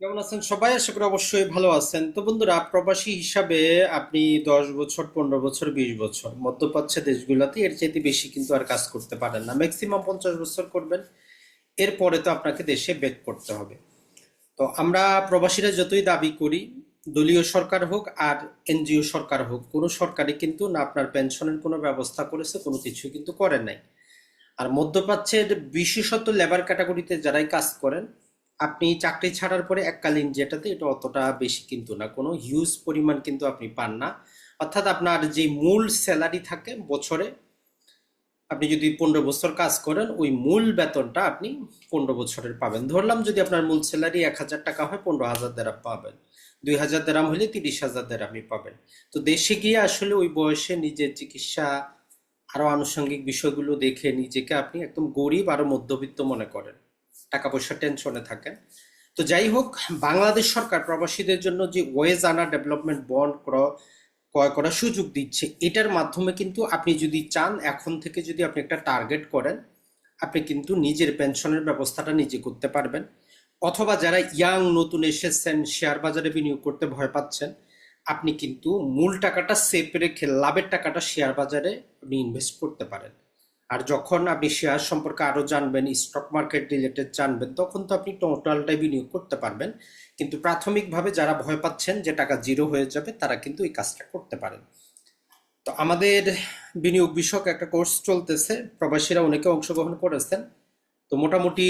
কেমন আছেন সবাই? আশা করি অবশ্যই ভালো আছেন। তো বন্ধুরা, প্রবাসী হিসাবে আপনি দশ বছর, পনেরো বছর, বিশ বছর মধ্যপ্রাচ্য দেশগুলোতে এর চাইতে বেশি কিন্তু আর কাজ করতে পারেন না। ম্যাক্সিমাম পঞ্চাশ বছর করবেন। এরপরে তো আপনাকে দেশে ব্যাক করতে হবে। তো আমরা প্রবাসীরা যতই দাবি করি, দলীয় সরকার হোক আর এনজিও সরকার হোক, কোনো সরকারই কিন্তু না আপনার পেনশনের কোনো ব্যবস্থা করেছে, কোনো কিছু কিন্তু করে নাই। আর মধ্যপ্রাচ্যের বিশেষত লেবার ক্যাটাগরিতে যারাই কাজ করেন আপনি চাকরি ছাড়ার পরে এককালীন যেটাতে এটা অতটা বেশি কিন্তু না। কোনো হিউজ পরিমাণ কিন্তু আপনি পান না। অর্থাৎ আপনার যে মূল স্যালারি থাকে বছরে, আপনি যদি পনেরো বছর কাজ করেন, ওই মূল বেতনটা আপনি পনেরো বছরের পাবেন। ধরলাম যদি আপনার মূল স্যালারি এক হাজার টাকা হয়, পনেরো হাজার দেরাম পাবেন। দুই হাজার দেরাম হলে তিরিশ হাজার দেরামই পাবেন। তো দেশে গিয়ে আসলে ওই বয়সে নিজের চিকিৎসা আরও আনুষঙ্গিক বিষয়গুলো দেখে নিজেকে আপনি একদম গরিব আরও মধ্যবিত্ত মনে করেন। টাকা পয়সা টেনশনে থাকেন। তো যাই হোক, বাংলাদেশ সরকার প্রবাসীদের জন্য যে ওয়েজ আনা ডেভেলপমেন্ট বন্ড ক্রয় করার সুযোগ দিচ্ছে, এটার মাধ্যমে কিন্তু আপনি যদি চান, এখন থেকে যদি আপনি একটা টার্গেট করেন, আপনি কিন্তু নিজের পেনশনের ব্যবস্থাটা নিজে করতে পারবেন। অথবা যারা ইয়াং, নতুন এসেছেন, শেয়ার বাজারে বিনিয়োগ করতে ভয় পাচ্ছেন, আপনি কিন্তু মূল টাকাটা সেভ রেখে লাভের টাকাটা শেয়ার বাজারে আপনি ইনভেস্ট করতে পারেন। আর যখন আপনি শেয়ার সম্পর্কে আরও জানবেন স্টক মার্কেট রিলেটেড জানবেন, তখন তো আপনি টোটালটাই বিনিয়োগ করতে পারবেন। কিন্তু প্রাথমিকভাবে যারা ভয় পাচ্ছেন যে টাকা জিরো হয়ে যাবে, তারা কিন্তু এই কাজটা করতে পারেন। তো আমাদের বিনিয়োগ বিষয়ক একটা কোর্স চলতেছে, প্রবাসীরা অনেকে অংশগ্রহণ করেছেন। তো মোটামুটি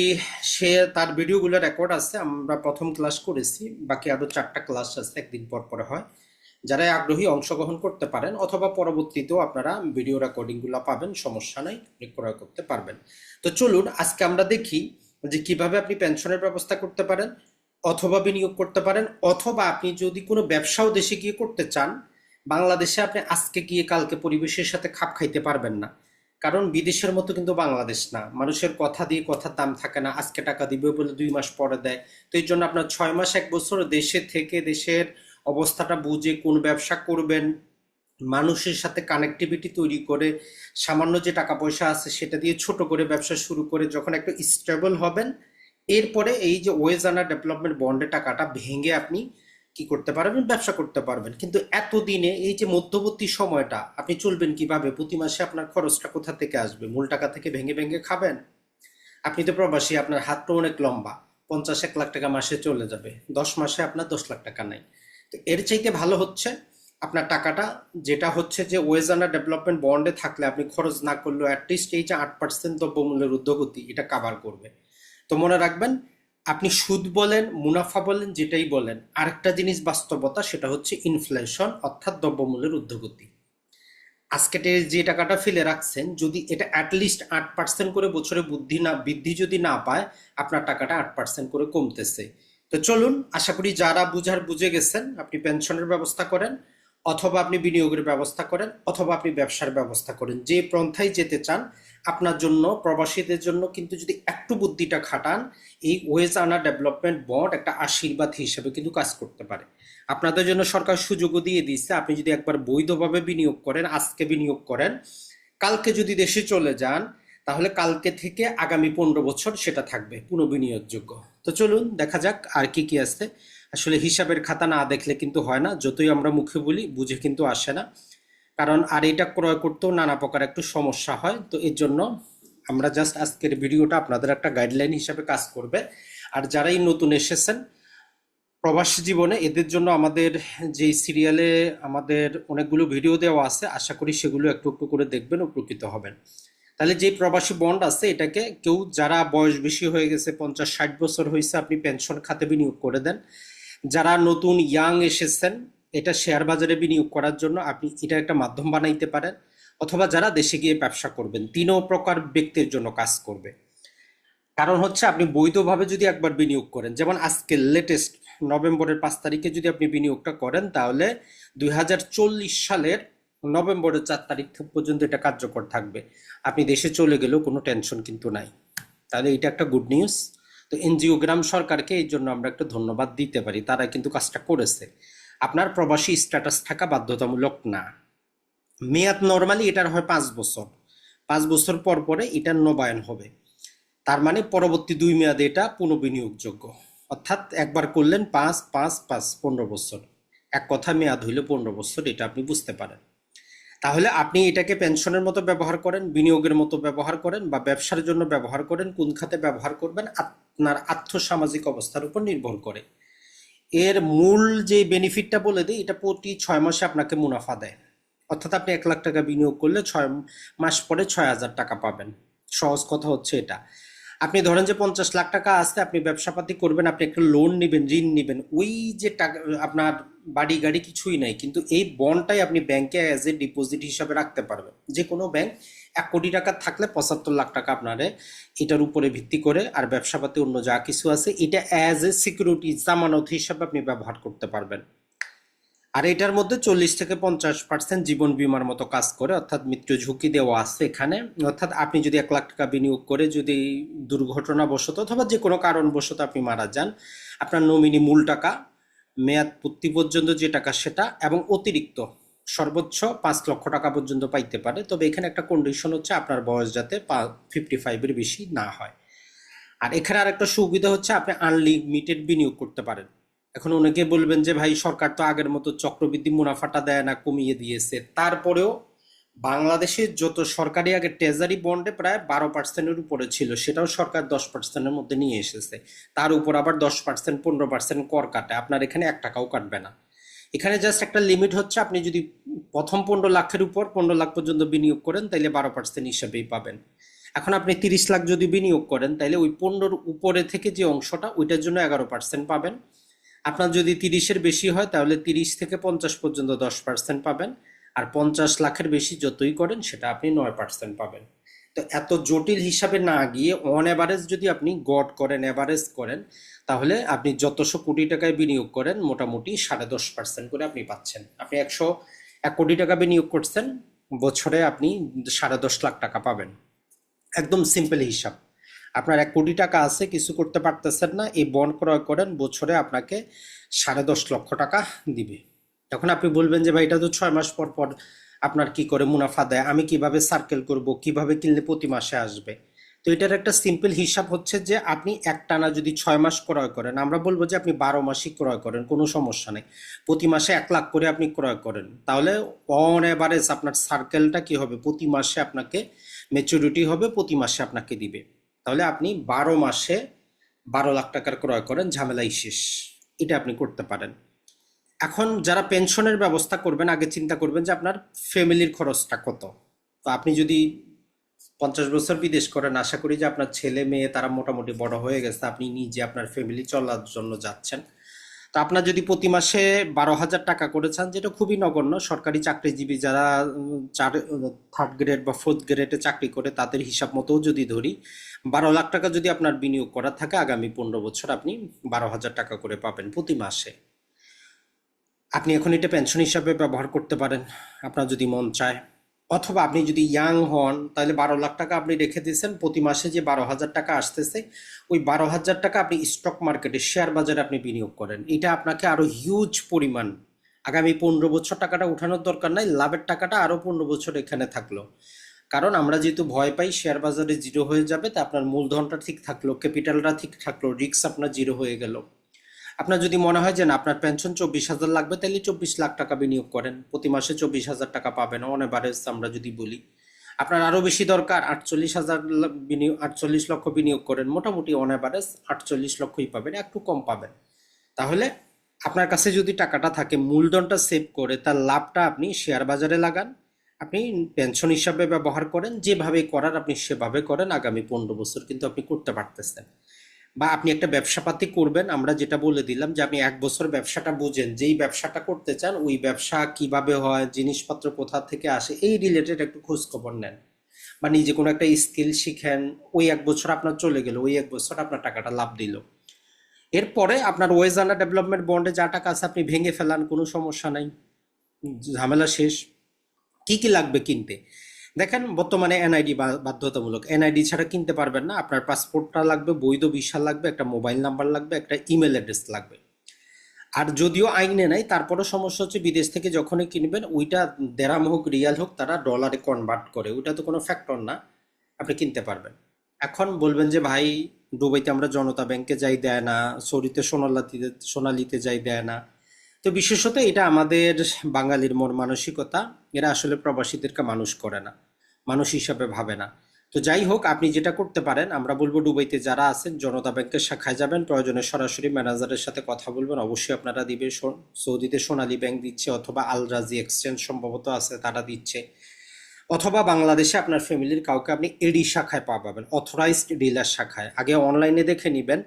সে তার ভিডিওগুলো রেকর্ড আছে, আমরা প্রথম ক্লাস করেছি, বাকি আরও চারটা ক্লাস আছে, একদিন পর পরে হয়। যারা আগ্রহী অংশগ্রহণ করতে পারেন অথবা পরবর্তীতেও আপনারা ভিডিও রেকর্ডিংগুলো পাবেন, সমস্যা নাই, আপনি ক্রয় করতে পারবেন। তো চলুন, আজকে আমরা দেখি যে কীভাবে আপনি পেনশনের ব্যবস্থা করতে পারেন অথবা বিনিয়োগ করতে পারেন, অথবা আপনি যদি কোনো ব্যবসাও দেশে গিয়ে করতে চান, বাংলাদেশে আপনি আজকে গিয়ে কালকে পরিবেশের সাথে খাপ খাইতে পারবেন না। কারণ বিদেশের মতো কিন্তু বাংলাদেশ না। মানুষের কথা দিয়ে কথার দাম থাকে না, আজকে টাকা দিবে বলে দুই মাস পরে দেয়। তো এই জন্য আপনার ছয় মাস, এক বছর দেশে থেকে দেশের অবস্থাটা বুঝে কোন ব্যবসা করবেন, মানুষের সাথে কানেক্টিভিটি তৈরি করে, সামান্য যে টাকা পয়সা আছে সেটা দিয়ে ছোট করে ব্যবসা শুরু করে যখন একটু স্টেবল হবেন, এরপরে এই যে ওয়েজ আনা ডেভেলপমেন্ট বন্ডের টাকাটা ভেঙে আপনি কি করতে পারবেন? ব্যবসা করতে পারবেন। কিন্তু এতদিনে এই যে মধ্যবর্তী সময়টা, আপনি চলবেন কীভাবে? প্রতি মাসে আপনার খরচটা কোথা থেকে আসবে? মূল টাকা থেকে ভেঙে ভেঙে খাবেন? আপনি তো প্রবাসী, আপনার হাতটা অনেক লম্বা পঞ্চাশ এক লাখ টাকা মাসে চলে যাবে, দশ মাসে আপনার দশ লাখ টাকা নাই। এর চাইতে ভালো হচ্ছে আপনার টাকাটা, যেটা হচ্ছে যে ওয়েজানা ডেভেলপমেন্ট বন্ডে থাকলে আপনি খরচ না করলেও অ্যাটলিস্ট এই যে আট পার্সেন্ট দ্রব্যমূল্যের উদ্যোগতি, এটা কাভার করবে। তো মনে রাখবেন, আপনি সুদ বলেন, মুনাফা বলেন, যেটাই বলেন, আরেকটা জিনিস বাস্তবতা সেটা হচ্ছে ইনফ্লেশন অর্থাৎ দ্রব্যমূল্যের ঊর্ধ্বগতি আজকে যে টাকাটা ফেলে রাখছেন, যদি এটা অ্যাটলিস্ট আট পার্সেন্ট করে বছরে বুদ্ধি না, বৃদ্ধি যদি না পায়, আপনার টাকাটা আট পার্সেন্ট করে কমতেছে। তো চলুন, আশা করি যারা বুঝার বুঝে গেছেন, আপনি পেনশনের ব্যবস্থা করেন, অথবা আপনি বিনিয়োগের ব্যবস্থা করেন, অথবা আপনি ব্যবসার ব্যবস্থা করেন। যে পন্থায় যেতে চান, আপনার জন্য, প্রবাসীদের জন্য কিন্তু যদি একটু বুদ্ধিটা খাটান, এই ওয়েজ আনা ডেভেলপমেন্ট বন্ড একটা আশীর্বাদ হিসেবে কিন্তু কাজ করতে পারে। আপনাদের জন্য সরকার সুযোগও দিয়ে দিচ্ছে আপনি যদি একবার বৈধভাবে বিনিয়োগ করেন, আজকে বিনিয়োগ করেন, কালকে যদি দেশে চলে যান তাহলে কালকে থেকে আগামী পনেরো বছর সেটা থাকবে পুনঃবিনিয়োগযোগ্য তো চলুন দেখা যাক আর কি কি আছে আসলে হিসাবের খাতা না দেখলে কিন্তু হয় না, যতই আমরা মুখে বলি বুঝে কিন্তু আসে না। কারণ আর এটা ক্রয় করতেও নানা প্রকার একটু সমস্যা হয়, তো এর জন্য আমরা জাস্ট আজকের ভিডিওটা আপনাদের একটা গাইডলাইন হিসাবে কাজ করবে। আর যারাই নতুন এসেছেন, প্রবাসী জীবনে এদের জন্য আমাদের যে সিরিয়ালে আমাদের অনেকগুলো ভিডিও দেওয়া আছে, আশা করি সেগুলো একটু একটু করে দেখবেন উপকৃত হবেন। তাহলে যে প্রবাসী বন্ড আছে, এটাকে কেউ যারা বয়স বেশি হয়ে গেছে, পঞ্চাশ, ষাট বছর হয়েছে আপনি পেনশন খাতে বিনিয়োগ করে দেন। যারা নতুন ইয়াং এসেছেন, এটা শেয়ার বাজারে বিনিয়োগ করার জন্য আপনি এটা একটা মাধ্যম বানাইতে পারেন, অথবা যারা দেশে গিয়ে ব্যবসা করবেন, তিনও প্রকার ব্যক্তির জন্য কাজ করবে। কারণ হচ্ছে আপনি বৈধভাবে যদি একবার বিনিয়োগ করেন, যেমন আজকে লেটেস্ট নভেম্বরের পাঁচ তারিখে যদি আপনি বিনিয়োগটা করেন, তাহলে দুই হাজার চল্লিশ সালের নভেম্বরের চার তারিখ পর্যন্ত এটা কার্যকর থাকবে। আপনি দেশে চলে গেলেও কোনো টেনশন কিন্তু নাই। তাহলে এটা একটা গুড নিউজ তো এনজিও গ্রাম সরকারকে এই জন্য আমরা একটা ধন্যবাদ দিতে পারি। তারা কিন্তু কাজটা করেছে। আপনার প্রবাসী স্ট্যাটাস থাকা বাধ্যতামূলক না। মেয়াদ নর্মালি এটার হয় পাঁচ বছর। পাঁচ বছর পর পরে এটার নবায়ন হবে। তার মানে পরবর্তী দুই মেয়াদে এটা পুনঃবিনিয়োগযোগ্য অর্থাৎ একবার করলেন পাঁচ পাঁচ পাঁচ, পনেরো বছর। এক কথা মেয়াদ হইলে পনেরো বছর, এটা আপনি বুঝতে পারেন। তাহলে আপনি এটাকে পেনশনের মতো ব্যবহার করেন, বিনিয়োগের মতো ব্যবহার করেন বা ব্যবসার জন্য ব্যবহার করেন, কোন খাতে ব্যবহার করবেন, আপনার আর্থসামাজিক অবস্থার উপর নির্ভর করে। এর মূল যে বেনিফিটটা বলে দিই, এটা প্রতি ছয় মাসে আপনাকে মুনাফা দেয়। অর্থাৎ আপনি এক লাখ টাকা বিনিয়োগ করলে ছয় মাস পরে ছয় হাজার টাকা পাবেন। সহজ কথা হচ্ছে এটা। আপনি ধরেন যে পঞ্চাশ লাখ টাকা আসতে আপনি ব্যবসাপাতি করবেন, আপনি একটা লোন নেবেন, ঋণ নেবেন, ওই যে টাকা, আপনার বাড়ি গাড়ি কিছুই নাই, কিন্তু এই বন্ডটাই আপনি ব্যাংকে অ্যাজ এ ডিপোজিট হিসাবে রাখতে পারবেন। যে কোনো ব্যাংক এক কোটি টাকা থাকলে পঁচাত্তর লাখ টাকা আপনারে এটার উপরে ভিত্তি করে আর ব্যবসাপাতি অন্য যা কিছু আছে, এটা অ্যাজ এ সিকিউরিটি জামানত হিসাবে আপনি ব্যবহার করতে পারবেন। আর এটার মধ্যে চল্লিশ থেকে পঞ্চাশ পার্সেন্ট জীবন বিমার মতো কাজ করে অর্থাৎ মৃত্যু ঝুঁকি দেওয়া আছে এখানে। অর্থাৎ আপনি যদি এক লাখ টাকা বিনিয়োগ করে যদি দুর্ঘটনাবশত অথবা যে কোনো কারণবশত আপনি মারা যান, আপনার নমিনি মূল টাকা, মেয়াদ পূর্তি পর্যন্ত যে টাকা সেটা এবং অতিরিক্ত সর্বোচ্চ পাঁচ লক্ষ টাকা পর্যন্ত পাইতে পারে। তবে এখানে একটা কন্ডিশন হচ্ছে আপনার বয়স যাতে পা ফিফটি ফাইভের বেশি না হয়। আর এখানে আরেকটা সুবিধা হচ্ছে আপনি আনলিমিটেড বিনিয়োগ করতে পারেন। এখন অনেকে বলবেন যে, ভাই, সরকার তো আগের মতো চক্রবৃদ্ধি মুনাফাটা দেয় না, কমিয়ে দিয়েছে। তারপরেও বাংলাদেশে যত সরকারি, আগে ট্রেজারি বন্ডে প্রায় বারো পার্সেন্টের উপরে ছিল, সেটাও সরকার দশ পার্সেন্টের মধ্যে নিয়ে এসেছে। তার উপর আবার দশ পার্সেন্ট পনেরো পার্সেন্ট কর কাটে। আপনার এখানে এক টাকাও কাটবে না। এখানে জাস্ট একটা লিমিট হচ্ছে, আপনি যদি প্রথম পনেরো লাখের উপর পনেরো লাখ পর্যন্ত বিনিয়োগ করেন তাহলে বারো পার্সেন্ট হিসাবেই পাবেন। এখন আপনি তিরিশ লাখ যদি বিনিয়োগ করেন তাহলে ওই পনেরোর উপরে থেকে যে অংশটা, ওইটার জন্য এগারো পার্সেন্ট পাবেন। আপনার যদি তিরিশের বেশি হয়, তাহলে তিরিশ থেকে পঞ্চাশ পর্যন্ত দশ পার্সেন্ট পাবেন। আর পঞ্চাশ লাখের বেশি যতই করেন, সেটা আপনি নয় পার্সেন্ট পাবেন। তো এত জটিল হিসাবে না গিয়ে অন অ্যাভারেজ যদি আপনি গড করেন অ্যাভারেজ করেন, তাহলে আপনি যতশো কোটি টাকায় বিনিয়োগ করেন, মোটামুটি সাড়ে দশ পার্সেন্ট করে আপনি পাচ্ছেন। আপনি একশো এক কোটি টাকা বিনিয়োগ করছেন, বছরে আপনি সাড়ে দশ লাখ টাকা পাবেন। একদম সিম্পল হিসাব। আপনার এক কোটি টাকা আছে, কিছু করতে পারতেছেন না, এই বন্ড ক্রয় করেন, বছরে আপনাকে সাড়ে দশ লক্ষ টাকা দিবে। তখন আপনি বলবেন যে, ভাই, এটা তো ছয় মাস পর পর আপনার কি করে মুনাফা দেয়? আমি কীভাবে সার্কেল করব? কীভাবে কিনলে প্রতি মাসে আসবে? তো এটার একটা সিম্পল হিসাব হচ্ছে যে, আপনি একটানা যদি ছয় মাস ক্রয় করেন, আমরা বলব যে, আপনি বারো মাসই ক্রয় করেন, কোনো সমস্যা নেই। প্রতি মাসে এক লাখ করে আপনি ক্রয় করেন। তাহলে অন এভারেজ আপনার সার্কেলটা কি হবে? প্রতি মাসে আপনাকে মেচুরিটি হবে, প্রতি মাসে আপনাকে দিবে। তাহলে আপনি বারো মাসে বারো লাখ টাকার ক্রয় করেন, ঝামেলাই শেষ। এটা আপনি করতে পারেন। এখন যারা পেনশনের ব্যবস্থা করবেন, আগে চিন্তা করবেন যে আপনার ফ্যামিলির খরচটা কত। তো আপনি যদি পঞ্চাশ বছর বিদেশ করেন, আশা করি যে আপনার ছেলে, মেয়ে তারা মোটামুটি বড় হয়ে গেছে, আপনি নিজে আপনার ফ্যামিলি চলার জন্য যাচ্ছেন। তো আপনার যদি প্রতি মাসে বারো হাজার টাকা করেছেন যেটা খুবই নগণ্য, সরকারি চাকরিজীবী যারা চার থার্ড গ্রেড বা ফোর্থ গ্রেডে চাকরি করে, তাদের হিসাব মতোও যদি ধরি, বারো লাখ টাকা যদি আপনার বিনিয়োগ করা থাকে, আগামী পনেরো বছর আপনি বারো হাজার টাকা করে পাবেন প্রতি মাসে। আপনি এখন এটা পেনশন হিসাবে ব্যবহার করতে পারেন, আপনার যদি মন চায়। অথবা আপনি যদি ইয়াং হন, তাহলে বারো লাখ টাকা আপনি রেখে দিয়েছেন, প্রতি মাসে যে বারো হাজার টাকা আসতেছে, ওই বারো হাজার টাকা আপনি স্টক মার্কেটে শেয়ার বাজারে আপনি বিনিয়োগ করেন। এটা আপনাকে আরও হিউজ পরিমাণ, আগামী পনেরো বছর টাকাটা উঠানোর দরকার নাই, লাভের টাকাটা আরও পনেরো বছর এখানে থাকল। কারণ আমরা যেহেতু ভয় পাই শেয়ার বাজারে জিরো হয়ে যাবে, তা আপনার মূলধনটা ঠিক থাকল ক্যাপিটালটা ঠিক থাকল রিস্ক আপনার জিরো হয়ে গেল। আপনার যদি মনে হয় যে না, আপনার পেনশন চব্বিশ হাজার লাগবে তাহলে চব্বিশ লাখ টাকা বিনিয়োগ করেন। প্রতি মাসে চব্বিশ হাজার টাকা পাবেন অন এভারেজ আমরা যদি বলি। আপনার আরও বেশি দরকার, আটচল্লিশ হাজার বিনিয়োগ, আটচল্লিশ লক্ষ বিনিয়োগ করেন, মোটামুটি অন আটচল্লিশ লক্ষই পাবেন, একটু কম পাবেন। তাহলে আপনার কাছে যদি টাকাটা থাকে মূলধনটা সেভ করে তার লাভটা আপনি শেয়ার বাজারে লাগান, আপনি পেনশন হিসাবে ব্যবহার করেন, যেভাবে করার আপনি সেভাবে করেন, আগামী পনেরো বছর কিন্তু আপনি করতে পারতেছেন। বা আপনি একটা ব্যবসাপাতি করবেন, আমরা যেটা বলে দিলাম যে আপনি এক বছর ব্যবসাটা বুঝেন, যেই ব্যবসাটা করতে চান ওই ব্যবসা কীভাবে হয়, জিনিসপত্র কোথা থেকে আসে, এই রিলেটেড একটু খোঁজ খবর নেন। বা নিজে কোনো একটা স্কিল শিখেন, ওই এক বছর আপনার চলে গেল, ওই এক বছর আপনার টাকাটা লাভ দিল। এরপরে আপনার ওয়েজ আন্ডার ডেভেলপমেন্ট বন্ডে যা টাকা আছে আপনি ভেঙে ফেলান, কোনো সমস্যা নাই, ঝামেলা শেষ। কি কি লাগবে কিনতে? দেখেন, বর্তমানে এনআইডি বাধ্যতামূলক এনআইডি ছাড়া কিনতে পারবেন না। আপনার পাসপোর্টটা লাগবে, বৈধ ভিসা লাগবে, একটা মোবাইল নাম্বার লাগবে, একটা ইমেল অ্যাড্রেস লাগবে। আর যদিও আইনে নাই তারপরে সমস্যা হচ্ছে বিদেশ থেকে যখনই কিনবেন, ওইটা দেরাম হোক, রিয়াল হোক, তারা ডলারে কনভার্ট করে। ওইটা তো কোনো ফ্যাক্টর না, আপনি কিনতে পারবেন। এখন বলবেন যে, ভাই, দুবাইতে আমরা জনতা ব্যাংকে যাই দেয় না সৌদিতে সোনালাতিতে, সোনালিতে যাই দেয় না। তো বিশেষত এটা আমাদের বাঙালির মন মানসিকতা। এরা আসলে প্রবাসীদেরকে মানুষ করে না, মানুষ হিসাবে ভাবে না। তো যাই হোক, আপনি যেটা করতে পারেন, আমরা বলব দুবাইতে যারা আছেন, জনতা ব্যাংকের শাখায় যাবেন, প্রয়োজনে সরাসরি ম্যানেজারের সাথে কথা বলবেন। অবশ্যই আপনারা দিবে সৌদিতে সোনালী ব্যাংক দিচ্ছে অথবা আল রাজি এক্সচেঞ্জ সম্ভবত আছে, তারা দিচ্ছে। অথবা বাংলাদেশে আপনার ফ্যামিলির কাউকে আপনি এডি শাখায় পা পাবেন, অথরাইজড ডিলার শাখায়। আগে অনলাইনে দেখে নেবেন,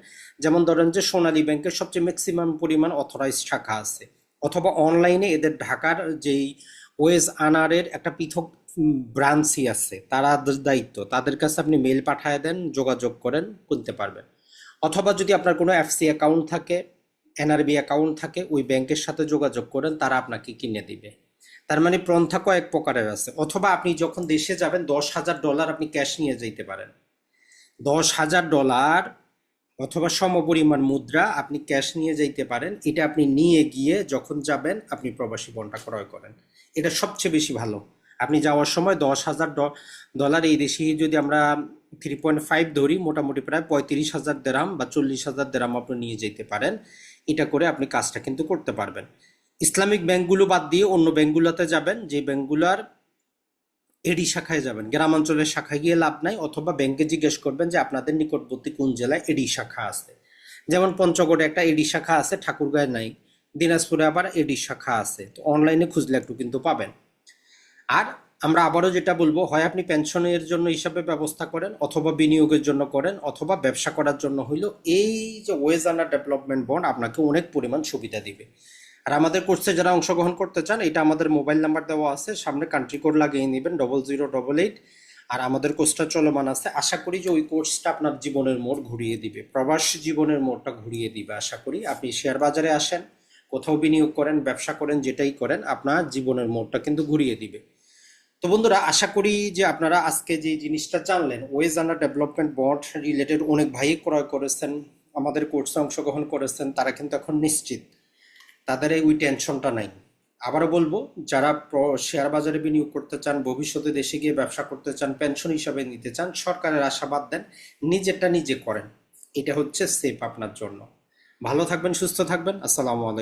যেমন ধরেন যে সোনালী ব্যাংকের সবচেয়ে ম্যাক্সিমাম পরিমাণ অথরাইজড শাখা আছে, অথবা অনলাইনে এদের ঢাকার যেই ওয়েজ আনারের একটা পৃথক ব্রাঞ্চই আছে। তারা দায়িত্ব। তাদের কাছে আপনি মেল পাঠায় দেন, যোগাযোগ করেন কিনতে পারবেন। অথবা যদি আপনার কোনো এফসি অ্যাকাউন্ট থাকে, এনআরবি অ্যাকাউন্ট থাকে, ওই ব্যাংকের সাথে যোগাযোগ করেন, তারা আপনাকে কিনে দিবে। তার মানে পন্থা কয়েক প্রকারের আছে। অথবা আপনি যখন দেশে যাবেন, দশ হাজার ডলার আপনি ক্যাশ নিয়ে যেতে পারেন। দশ হাজার ডলার অথবা সমপরিমাণ মুদ্রা আপনি ক্যাশ নিয়ে যাইতে পারেন। এটা আপনি নিয়ে গিয়ে যখন যাবেন, আপনি প্রবাসী বন্ডটা ক্রয় করেন। এটা সবচেয়ে বেশি ভালো। আপনি যাওয়ার সময় দশ হাজার ডলার এই দেশে যদি আমরা থ্রি পয়েন্ট ফাইভ ধরি, মোটামুটি প্রায় পঁয়ত্রিশ হাজার দেরাম বা চল্লিশ হাজার দেরাম আপনি নিয়ে যেতে পারেন। এটা করে আপনি কাজটা কিন্তু করতে পারবেন। ইসলামিক ব্যাংকগুলো বাদ দিয়ে অন্য ব্যাংকগুলোতে যাবেন, যে ব্যাংকগুলোর এডি শাখায় যাবেন। গ্রামাঞ্চলের শাখায় গিয়ে লাভ নাই, অথবা ব্যাংকে জিজ্ঞেস করবেন যে আপনাদের নিকটবর্তী কোন জেলায় এডি শাখা আছে। যেমন পঞ্চগড়ে একটা এডি শাখা আছে, ঠাকুরগাঁয় নাই। দিনাজপুরে আবার এডি শাখা আছে। তো অনলাইনে খুঁজলে একটু কিন্তু পাবেন। আর আমরা আবারও যেটা বলব, হয় আপনি পেনশনের জন্য হিসাবে ব্যবস্থা করেন অথবা বিনিয়োগের জন্য করেন অথবা ব্যবসা করার জন্য হইল এই যে ওয়েজ আন্ডার ডেভেলপমেন্ট বন্ড আপনাকে অনেক পরিমাণ সুবিধা দিবে। আর আমাদের কোর্সে যারা অংশগ্রহণ করতে চান, এটা আমাদের মোবাইল নাম্বার দেওয়া আছে, সামনে কান্ট্রি কোড লাগিয়ে নেবেন ডবল জিরো ডবল এইট আর আমাদের কোর্সটা চলমান আছে। আশা করি যে ওই কোর্সটা আপনার জীবনের মোড় ঘুরিয়ে দিবে। প্রবাস জীবনের মোড়টা ঘুরিয়ে দিবে, আশা করি। আপনি শেয়ার বাজারে আসেন কোথাও বিনিয়োগ করেন, ব্যবসা করেন, যেটাই করেন, আপনার জীবনের মোড়টা কিন্তু ঘুরিয়ে দিবে। তো বন্ধুরা, আশা করি যে আপনারা আজকে যে জিনিসটা জানলেন wage under development bond related অনেক ভাই ক্রয় করেছেন, আমাদের কোর্সে অংশগ্রহণ করেছেন, তারা কিন্তু এখন নিশ্চিত। তাদের এই ওই টেনশনটা নাই। আবারও বলব, যারা শেয়ার বাজারে বিনিয়োগ করতে চান, ভবিষ্যতে দেশে গিয়ে ব্যবসা করতে চান পেনশন হিসাবে নিতে চান, সরকারের আশাবাদ দেন, নিজেরটা নিজে করেন। এটা হচ্ছে সেফ আপনার জন্য। ভালো থাকবেন, সুস্থ থাকবেন। আসসালামু আলাইকুম।